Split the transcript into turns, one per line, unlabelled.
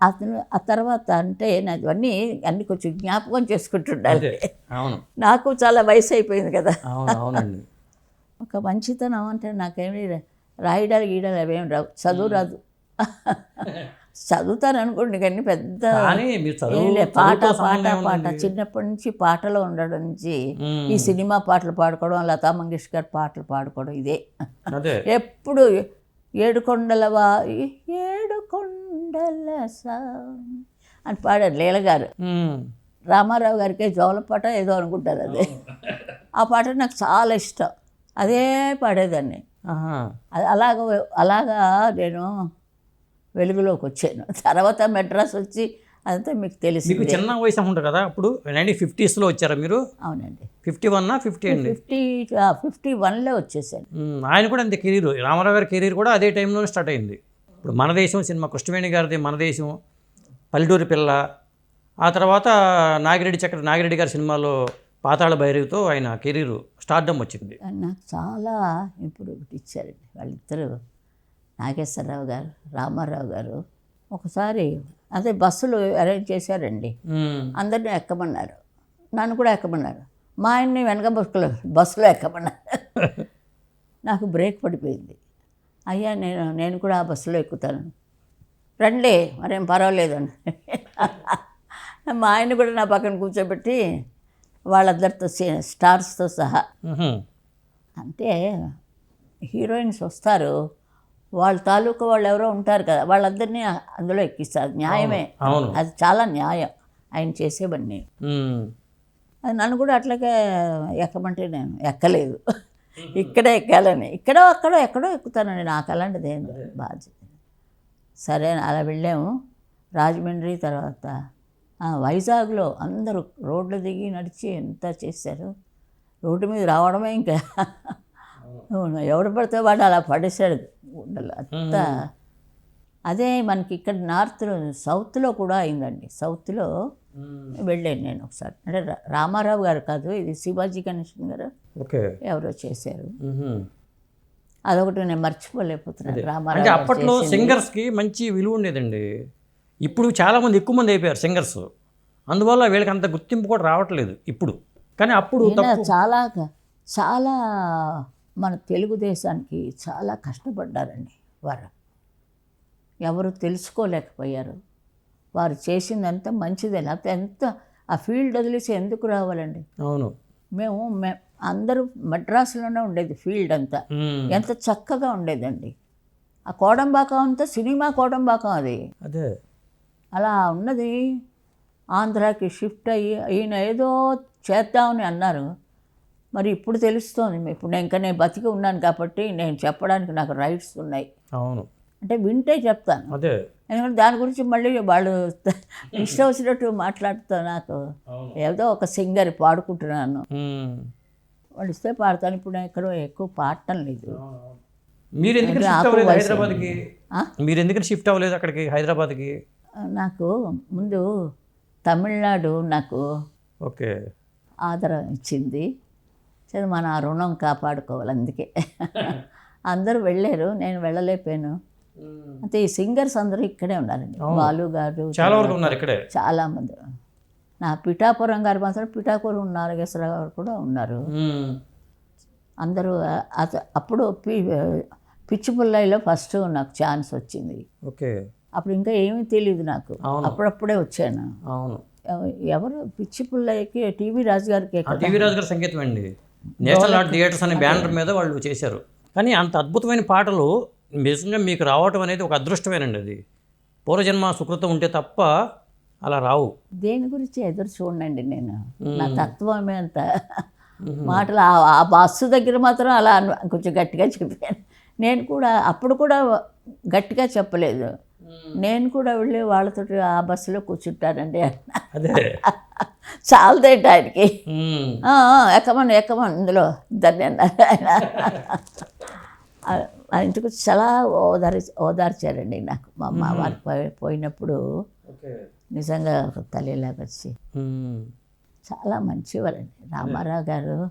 అతను ఆ తర్వాత అంటే నాది అన్నీ అన్ని కొంచెం జ్ఞాపకం చేసుకుంటుండాలి.
అవును.
నాకు చాలా వయసు అయిపోయింది కదా
అవునండి.
ఒక మంచితనం అంటే నాకేమీ రాయడాలు గీయడాలు అవేం రావు. చదువు రాదు. చదువుతాను అనుకోండి కానీ పెద్ద ఏం పాట పాట పాట? చిన్నప్పటి నుంచి పాటలో ఉండడం నుంచి. ఈ సినిమా పాటలు పాడుకోవడం లతా మంగేష్కర్ పాటలు పాడుకోవడం ఇదే. ఎప్పుడు ఏడు కొండల వారి ఏడు కొండల అని పాడారు లీలగారు
మ్మ్.
రామారావు గారికి జోలపాట ఏదో అనుకుంటారు అదే. ఆ పాట నాకు చాలా ఇష్టం. అదే పాడేదాన్ని. అలాగ అలాగా నేను వెలుగులోకి వచ్చాను. తర్వాత మెడ్రాస్ వచ్చి అదంతా మీకు తెలిసి
మీకు చిన్న వయసు ఉంటుంది కదా అప్పుడు నైన్టీన్ ఫిఫ్టీస్లో వచ్చారా మీరు?
అవునండి.
ఫిఫ్టీ వన్నా ఫిఫ్టీ అండి?
ఫిఫ్టీ ఫిఫ్టీ వన్లో వచ్చేసాను.
ఆయన కూడా అంతే కెరీర్. రామారావు గారి కెరీర్ కూడా అదే టైంలోనే స్టార్ట్ అయింది. ఇప్పుడు మన దేశం సినిమా కృష్ణవేణి గారిది మన దేశం పల్లెటూరి పిల్ల. ఆ తర్వాత నాగిరెడ్డి చక్ర నాగిరెడ్డి గారి సినిమాలో పాతాళ భైరవితో ఆయన కెరీర్ స్టార్డమ్ వచ్చింది.
నాకు చాలా ఇప్పుడు ఒకటి ఇచ్చారండి. వాళ్ళిద్దరూ నాగేశ్వరరావు గారు రామారావు గారు ఒకసారి అదే బస్సులు అరేంజ్ చేశారండి. అందరినీ ఎక్కమన్నారు. నన్ను కూడా ఎక్కమన్నారు. మా ఆయన్ని వెనక బస్సులో బస్సులో ఎక్కమన్నారు. నాకు బ్రేక్ పడిపోయింది. అయ్యా నేను నేను కూడా ఆ బస్సులో ఎక్కుతాను. రండి మరేం పర్వాలేదు అని మా ఆయన కూడా నా పక్కన కూర్చోబెట్టి వాళ్ళందరితో సీ- స్టార్స్తో సహా. అంటే హీరోయిన్స్ వస్తారు వాళ్ళ తాలూకా వాళ్ళు ఎవరో ఉంటారు కదా వాళ్ళందరినీ అందులో ఎక్కిస్తారు. న్యాయమే. అది చాలా న్యాయం ఆయన చేసేవన్నీ. నన్ను కూడా అట్లాగే ఎక్కమంటే నేను ఎక్కలేదు. ఇక్కడే ఎక్కాలని. ఇక్కడో అక్కడో ఎక్కడో ఎక్కుతానండి. నాకు అలాంటిది ఏం బాధ్యత. సరే అలా వెళ్ళాము. రాజమండ్రి తర్వాత వైజాగ్లో అందరూ రోడ్లు దిగి నడిచి ఎంత చేశారు? రోడ్డు మీద రావడమే ఇంకా. ఎవడు పడితే వాడు అలా పడేశాడు. గుండెలు అంతా. అదే మనకి ఇక్కడ నార్త్లో సౌత్లో కూడా అయిందండి. సౌత్లో. వెళ్ళాను నేను ఒకసారి. అంటే రామారావు గారు కాదు ఇది శివాజీ గణేశన్ గారు
ఓకే.
ఎవరో చేశారు. అదొకటి నేను మర్చిపోలేకపోతున్నాను.
అంటే
రామారావు గారు
అప్పట్లో. సింగర్స్కి మంచి విలువ ఉండేదండి. ఇప్పుడు చాలామంది ఎక్కువ మంది అయిపోయారు సింగర్స్. అందువల్ల వీళ్ళకి అంత గుర్తింపు కూడా రావట్లేదు ఇప్పుడు. కానీ అప్పుడు
చాలా చాలా మన తెలుగుదేశానికి చాలా కష్టపడ్డారండి వారు. ఎవరు తెలుసుకోలేకపోయారు. వారు చేసిందంతా మంచిదే లేకపోతే ఎంత ఆ ఫీల్డ్ వదిలేసి ఎందుకు రావాలండి?
అవును.
మేము మే అందరూ మద్రాసులోనే ఉండేది ఫీల్డ్ అంతా. ఎంత చక్కగా ఉండేదండి. ఆ కోడంబాకం అంతా సినిమా కోడంబాకం అది.
అదే.
అలా ఉన్నది. ఆంధ్రాకి షిఫ్ట్ అయ్యి ఈయన ఏదో చేద్దామని అన్నారు. మరి ఇప్పుడు తెలుస్తోంది. ఇప్పుడు నేను ఇంకా నేను బతికి ఉన్నాను కాబట్టి నేను చెప్పడానికి నాకు రైట్స్ ఉన్నాయి.
అవును.
అంటే వింటే చెప్తాను.
అదే.
ఎందుకంటే దాని గురించి మళ్ళీ వాళ్ళు ఇష్టం వచ్చినట్టు మాట్లాడుతూ నాకు. ఏదో ఒక సింగర్ పాడుకుంటున్నాను. వాళ్ళు ఇస్తే పాడతాను. ఇప్పుడు ఎక్కడో ఎక్కువ పాడటం లేదు.
మీరు
వయసు
హైదరాబాద్కి? మీరు షిఫ్ట్ అవ్వలేదు అక్కడికి హైదరాబాద్కి?
నాకు ముందు తమిళనాడు నాకు
ఓకే.
ఆదరం ఇచ్చింది. సరే మన ఆ రుణం కాపాడుకోవాలి అందుకే. అందరూ వెళ్ళారు. నేను వెళ్ళలేకపోయాను. అయితే ఈ సింగర్స్ అందరూ ఇక్కడే ఉన్నారండి బాలు గారు
చాలా వరకు ఉన్నారు ఇక్కడే.
చాలామంది. నా పిఠాపురం గారు మాత్రం పిఠాపురం నాగేశ్వరరావు గారు కూడా ఉన్నారు. అందరూ అప్పుడు పి పిచ్చి పుల్లైలో ఫస్ట్ నాకు ఛాన్స్ వచ్చింది.
ఓకే.
అప్పుడు ఇంకా ఏమీ తెలియదు నాకు. అప్పుడప్పుడే వచ్చాను.
అవును.
ఎవ- ఎవరు? పిచ్చి పుల్లయ్యకి టీవీ రాజు గారికి
టీవీ రాజు గారి సంగీతం అండి. నేషనల్ ఆర్ట్ థియేటర్స్ అనే బ్యానర్ మీద వాళ్ళు చేశారు. కానీ అంత అద్భుతమైన పాటలు నిజంగా మీకు రావటం అనేది ఒక అదృష్టమేనండి అది. పూర్వజన్మ సుకృతం ఉంటే తప్ప అలా రావు.
దేని గురించి ఎదురు చూడండి నేను. నా తత్వమే అంత మాటలు ఆ- బస్సు దగ్గర మాత్రం అలా కొంచెం గట్టిగా చెప్పాను. నేను కూడా అప్పుడు కూడా గట్టిగా చెప్పలేదు. నేను కూడా వెళ్ళి వాళ్ళతో ఆ బస్సులో కూర్చుంటానండి.
అదే.
చాలదేంటి ఆయనకి.
మ్మ్.
"ఆ, ఆ, ఎక్కమని ఎక్కమని ఇందులో అన్నారు ఆయన. ఇంటికి చాలా ఓదారి ఓదార్చారండి నాకు. మా అమ్మ వారు పోయి- పోయినప్పుడు నిజంగా తల్లిలాగా వచ్చి. చాలా మంచివారండి. రామారావు గారు